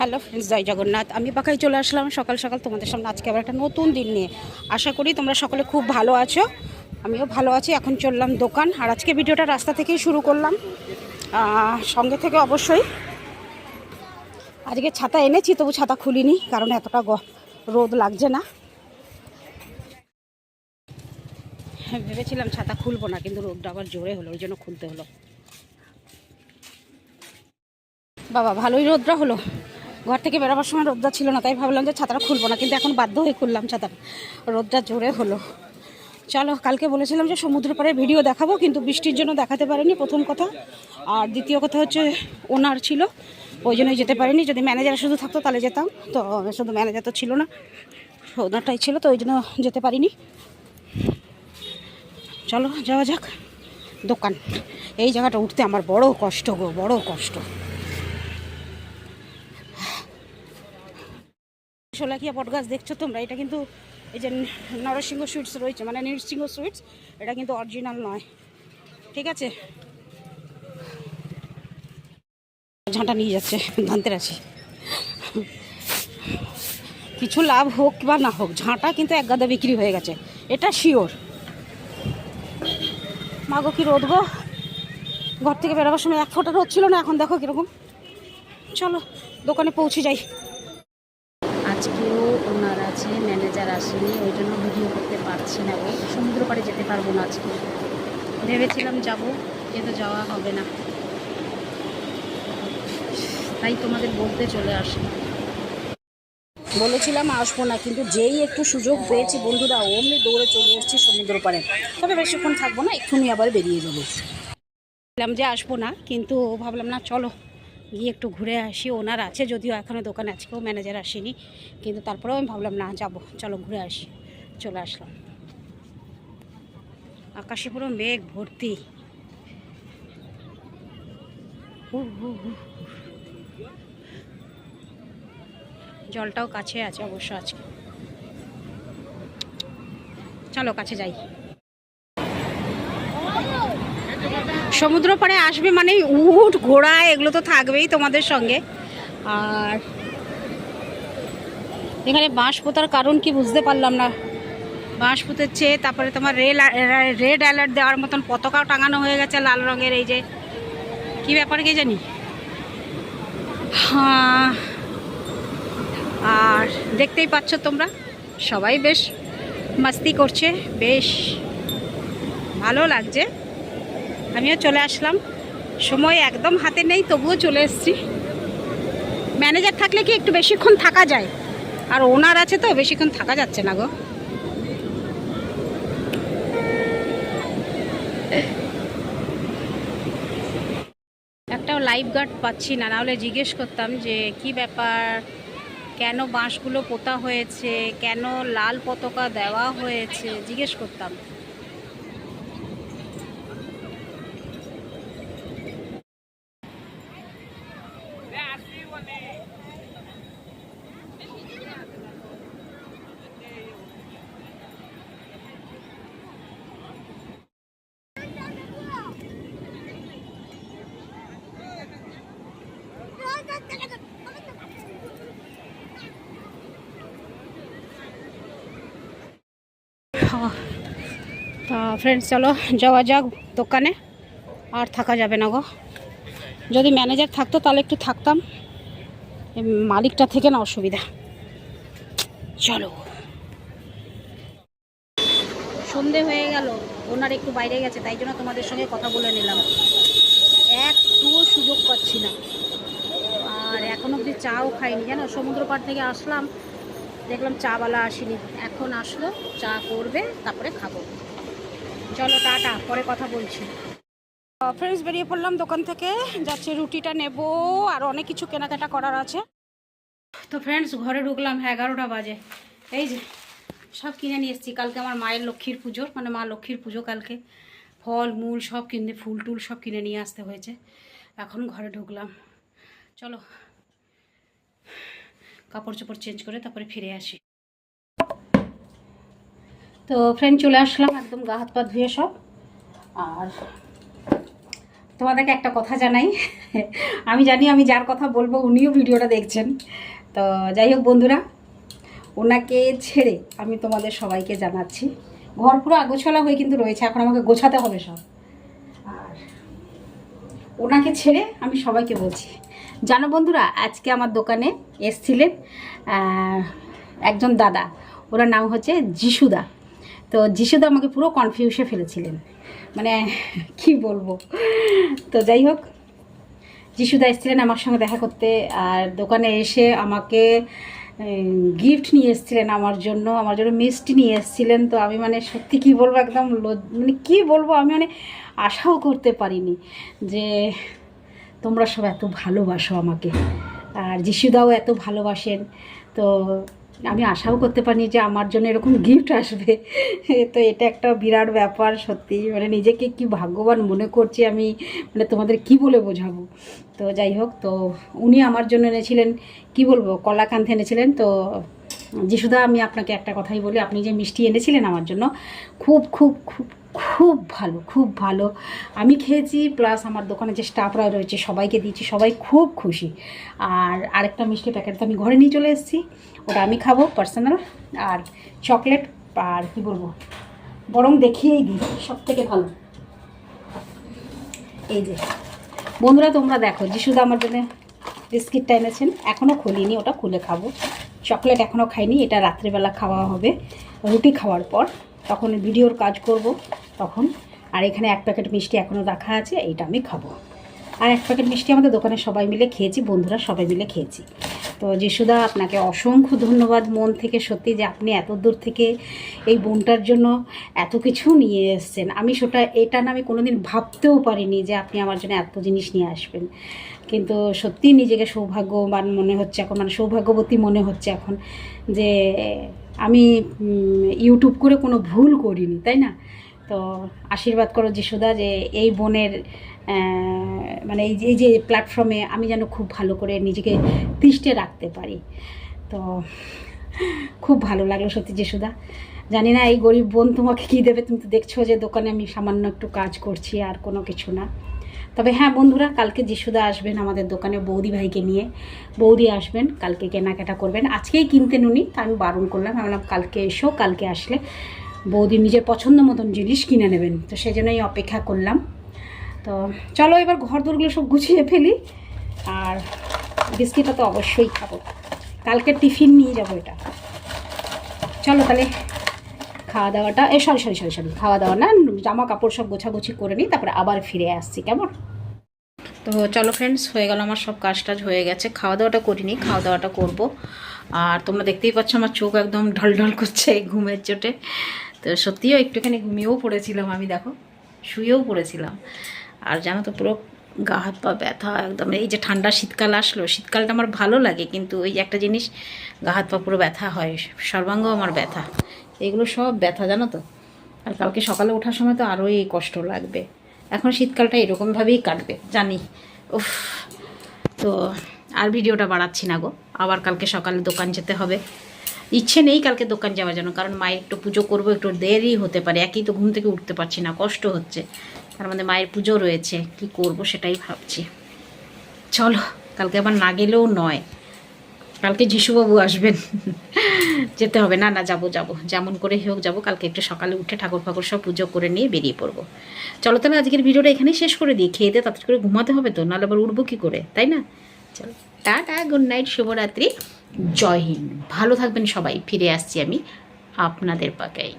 Hello friends জয় জগন্নাথ। আমি পাখায় চলে আসলাম সকাল সকাল তোমাদের সামনে। আজকে আবার একটা নতুন দিন নিয়ে। আশা করি তোমরা সকলে খুব ভালো আছো। আমিও ভালো আছি এখন চললাম দোকান। আর আজকে ভিডিওটা রাস্তা থেকেই শুরু করলাম। সঙ্গে থেকে অবশ্যই। আজকে ছাতা এনেছি তবু ছাতা খুলিনি কারণ এতটা রোদ লাগছে না। হ্যাঁ, ভেবেছিলাম ছাতা খুলবো না কিন্তু রোদটা আবার জোরে হলো ওই জন্য খুলতে হলো। বাবা ভালোই রোদটা হলো। ঘর থেকে বেরোবার সময় রোদটা ছিল না, তাই ভাবলাম যে ছাতাটা খুলবো না, কিন্তু এখন বাধ্য হয়ে খুললাম ছাতাটা। রোদটা জোরে হলো। চলো, কালকে বলেছিলাম যে সমুদ্র পাড়ে ভিডিও দেখাবো, কিন্তু বৃষ্টির জন্য দেখাতে পারিনি প্রথম কথা। আর দ্বিতীয় কথা হচ্ছে, ওনার ছিল, ওই জন্যই যেতে পারিনি। যদি ম্যানেজার শুধু থাকতো, তাহলে যেতাম। তো শুধু ম্যানেজার তো ছিল না, ওনারটাই ছিল, তো ওই জন্য যেতে পারিনি। চলো, যাওয়া যাক। দোকান। এই জায়গাটা উঠতে আমার বড় কষ্ট গো, বড় কষ্ট। শোলাকিয়া বটগাছ দেখছ তোমরা? এটা কিন্তু এই যে নরসিংহ সুইটস রয়েছে মানে নরসিংহ সুইটস, এটা কিন্তু অরিজিনাল নয়। ঠিক আছে? ঝাঁটা নিয়ে যাচ্ছে ধানতেরাসি কিছু লাভ হোক বা না হোক, ঝাঁটা কিন্তু এক গাদা বিক্রি হয়ে গেছে, এটা শিওর মাগো কি রোদ গো? ঘর থেকে বেরোবার সময় এক ফোঁটা রোদ ছিল না, এখন দেখো কীরকম। চলো, দোকানে পৌঁছে যাই। আজকেও ওনার আছে ম্যানেজার আসেনি, ওই জন্য ভিডিও করতে পারছি না ও। সমুদ্র পাড়ে যেতে পারব না আজকে। ভেবেছিলাম যাব, কিন্তু যাওয়া হবে না। তাই তোমাদের বলতে চলে আসি। বলেছিলাম আসব না, কিন্তু যেই একটু সুযোগ পেয়েছি, বন্ধুরা, অমনি দৌড়ে চলে এসেছি সমুদ্র পাড়ে। তবে বেশিক্ষণ থাকব না এক্ষুনি আবার বেরিয়ে যাব। বললাম যে আসব না, কিন্তু ভাবলাম না, চলো। গিয়ে একটু ঘুরে আসি। ওনার আছে যদিও এখনও দোকানে, আজকেও ম্যানেজার আসেনি। কিন্তু তারপরেও আমি ভাবলাম, না, যাব। চলো ঘুরে আসি। চলে আসলাম। আকাশে পুরো মেঘ ভর্তি। জলটাও কাছে আছে অবশ্য আজকে। চলো, কাছে যাই। সমুদ্র পাড়ে আসবে মানে উট, ঘোড়া, এগুলো তো থাকবেই তোমাদের সঙ্গে। আর এখানে বাঁশ পোতার কারণ কি বুঝতে পারলাম না। বাঁশ পুঁতেছে, তারপরে তোমার রেল, রেড অ্যালার্ট দেওয়ার মতন পতাকাও টাঙানো হয়ে গেছে লাল রঙের, এই যে। কি ব্যাপার কে জানি? হ্যাঁ। আর দেখতেই পাচ্ছ তোমরা, সবাই বেশ মাস্তি করছে, বেশ ভালো লাগছে। আমিও চলে আসলাম। সময় একদম হাতে নেই, তবুও চলে এসেছি। ম্যানেজার থাকলে কি একটু বেশিক্ষণ থাকা যায়? আর ওনার আছে তো, বেশিক্ষণ থাকা যাচ্ছে না গো। একটাও লাইফ গার্ড পাচ্ছি না। নাহলে জিজ্ঞেস করতাম যে, কি ব্যাপার? কেন বাঁশগুলো পোতা হয়েছে? কেন লাল পতাকা দেওয়া হয়েছে? জিজ্ঞেস করতাম। তা ফ্রেন্ডস চলো যাওয়া যাক দোকানে। আর থাকা যাবে না গো। যদি ম্যানেজার থাকতো তাহলে একটু থাকতাম। মালিকটা থেকে না অসুবিধা। চলো। সন্ধে হয়ে গেল। ওনার একটু বাইরে গেছে, তাই জন্য তোমাদের সঙ্গে কথা বলে নিলাম। একটুও সুযোগ পাচ্ছি না। আর এখন অবধি চাও খাইনি। জানো সমুদ্র পাড় থেকে আসলাম। দেখলাম চাওয়ালা আসেনি। এখন আসলো, চা করবে, তারপরে খাব। চলো, টাটা, পরে কথা বলছি। ফ্রেন্ডস বেরিয়ে পড়লাম দোকান থেকে, যাচ্ছে রুটিটা নেব, আর অনেক কিছু কেনাকাটা করার আছে। তো ফ্রেন্ডস ঘরে ঢুকলাম, এগারোটা বাজে। এই যে, সব কিনে নিয়ে এসেছি। কালকে আমার মায়ের লক্ষ্মীর পুজো মানে মা লক্ষ্মীর পুজো কালকে। ফল, মূল সব কিনে, ফুল টুল সব কিনে নিয়ে আসতে হয়েছে। এখন ঘরে ঢুকলাম। চলো। কাপড় চোপড় চেঞ্জ করে তারপরে ফিরে আসি। তো ফ্রেন্ড চলে আসলাম, একদম গা হাত পা ধুয়ে সব। আর তোমাদেরকে একটা কথা জানাই। আমি জানি আমি যার কথা বলব, উনিও ভিডিওটা দেখছেন। তো যাই হোক বন্ধুরা, ওনাকে ছেড়ে আমি তোমাদের সবাইকে জানাচ্ছি। ঘর পুরো আগোছলা হয়ে কিন্তু রয়েছে, এখন আমাকে গোছাতে হবে সব। আর ওনাকে ছেড়ে আমি সবাইকে বলছি। জানো বন্ধুরা, আজকে আমার দোকানে এসছিলেন একজন দাদা। ওনার নাম হচ্ছে যিশুদা তো যিশুদা আমাকে পুরো কনফিউসে ফেলেছিলেন। মানে কি বলব? তো যাই হোক যিশুদা এসেছিলেন আমার সঙ্গে দেখা করতে, আর দোকানে এসে আমাকে গিফট নিয়ে এসেছিলেন আমার জন্য আমার জন্য মিষ্টি নিয়ে এসেছিলেন। তো আমি মানে সত্যি কি বলব একদম মানে কি বলব? আমি মানে আশাও করতে পারিনি যে তোমরা সব এত ভালোবাসো আমাকে। আর যিশুদাও এত ভালোবাসেন। তো আমি আশাও করতে পারিনি যে আমার জন্য এরকম গিফট আসবে। তো এটা একটা বিরাট ব্যাপার, সত্যি। মানে নিজেকে কি ভাগ্যবান মনে করছি আমি মানে তোমাদের কি বলে বোঝাবো? তো যাই হোক, তো উনি আমার জন্য এনেছিলেন, কি বলব, কলাকান্থ এনেছিলেন। তো যিশুদা, আমি আপনাকে একটা কথাই বলি, আপনি যে মিষ্টি এনেছিলেন আমার জন্য, খুব খুব খুব খুব ভালো খুব ভালো। আমি খেয়েছি প্লাস আমার দোকানে যে স্টাফরা রয়েছে, সবাইকে দিয়েছি, সবাই খুব খুশি। আর আরেকটা মিষ্টি প্যাকেট তো আমি ঘরে নিয়ে চলে এসেছি। ওটা আমি খাব পার্সোনাল আর চকলেট আর কি বলব? বরং দেখিয়েই দিই সব থেকে ভালো। এই যে। বন্ধুরা, তোমরা দেখো, যিশুদা আমার জন্য বিস্কিটটা এনেছেন এখনও খুলিনি, ওটা খুলে খাব। চকলেট এখনও খাইনি, এটা রাত্রিবেলা খাওয়া হবে, রুটি খাওয়ার পর। তখন ভিডিওর কাজ করব তখন। আর এখানে এক প্যাকেট মিষ্টি এখনও রাখা আছে, এইটা আমি খাব। আর এক প্যাকেট মিষ্টি আমাদের দোকানে সবাই মিলে খেয়েছি, বন্ধুরা সবাই মিলে খেয়েছি। তো যিশুদা, আপনাকে অসংখ্য ধন্যবাদ মন থেকে, সত্যি যে আপনি এত দূর থেকে এই বোনটার জন্য এত কিছু নিয়ে এসছেন। আমি সেটা, এটা না আমি কোনোদিন ভাবতেও পারিনি যে আপনি আমার জন্য এত জিনিস নিয়ে আসবেন। কিন্তু সত্যি নিজেকে সৌভাগ্যবান মনে হচ্ছে এখন মানে সৌভাগ্যবতী মনে হচ্ছে এখন যে আমি ইউটিউব করে কোনো ভুল করিনি, তাই না? তো আশীর্বাদ করো যিশুদা যে এই বোনের মানে এই যে এই যে প্ল্যাটফর্মে আমি যেন খুব ভালো করে নিজেকে তিষ্টে রাখতে পারি। তো খুব ভালো লাগল সত্যি যিশুদা। জানি না, এই গরিব বোন তোমাকে কী দেবে? তুমি তো দেখছ যে দোকানে আমি সামান্য একটু কাজ করছি, আর কোনো কিছু না। তবে হ্যাঁ বন্ধুরা, কালকে যিশুদা আসবেন আমাদের দোকানে বৌদি ভাইকে নিয়ে। বৌদি আসবেন, কালকে কেনাকাটা করবেন। আজকেই কিনতেন উনি, তা আমি বারণ করলাম। আমি কালকে এসো, কালকে আসলে বৌদি নিজের পছন্দ মতন জিনিস কিনে নেবেন। তো সেই জন্যই অপেক্ষা করলাম। তো চলো এবার ঘর দোরগুলো সব গুছিয়ে ফেলি, আর বিস্কিটটা তো অবশ্যই খাব। কালকে টিফিন নিয়ে যাব এটা। চলো তাহলে খাওয়া দাওয়াটা এ সরি সরি সরি সরি খাওয়া দাওয়া না জামা কাপড় সব গোছাগুছি করে নিই, তারপরে আবার ফিরে আসছি, কেমন? তো চলো ফ্রেন্ডস হয়ে গেল আমার সব কাজ টাজ হয়ে গেছে খাওয়া দাওয়াটা করিনি খাওয়া দাওয়াটা করব। আর তোমরা দেখতেই পাচ্ছ আমার চোখ একদম ঢল ঢল করছে এই ঘুমের চোটে। তো সত্যিও একটুখানি ঘুমিয়েও পড়েছিলাম আমি, দেখো, শুয়েও পড়েছিলাম। আর জানো তো পুরো গা হাত পা ব্যথা একদম, এই যে ঠান্ডা শীতকাল আসলো, শীতকালটা আমার ভালো লাগে, কিন্তু ওই একটা জিনিস, গা হাত পা পুরো ব্যথা হয়, সর্বাঙ্গ আমার ব্যথা। এগুলো সব ব্যথা, জানো তো? আর কালকে সকালে ওঠার সময় তো আরোই কষ্ট লাগবে। এখন শীতকালটা এরকমভাবেই কাটবে, জানি। উফ, তো আর ভিডিওটা বাড়াচ্ছি না গো। আবার কালকে সকালে দোকান যেতে হবে। ইচ্ছে নেই কালকে দোকান যাওয়ার জন্য, কারণ মায়ের একটু পুজো করব, একটু দেরি হতে পারে। একই তো ঘুম থেকে উঠতে পারছি না, কষ্ট হচ্ছে। তার মধ্যে মায়ের পুজো রয়েছে, কি করব সেটাই ভাবছি। চলো, কালকে আবার না গেলেও নয়। কালকে যিশুবাবু আসবেন। যেতে হবে। না না, যাব যাব। যেমন করে হোক যাব। কালকে একটু সকালে উঠে ঠাকুর ফাকুর সব পুজো করে নিয়ে বেরিয়ে পড়ব। চলো তাহলে আজকের ভিডিওটা এখানেই শেষ করে দিই। খেয়ে দিয়ে তাড়াতাড়ি করে ঘুমাতে হবে তো? নাহলে আবার উঠবো কী করে? তাই না? চলো। টাটা গুড নাইট শুভরাত্রি। জয় হিন্দ। ভালো থাকবেন সবাই। ফিরে আসছি আমি আপনাদের পাকাই।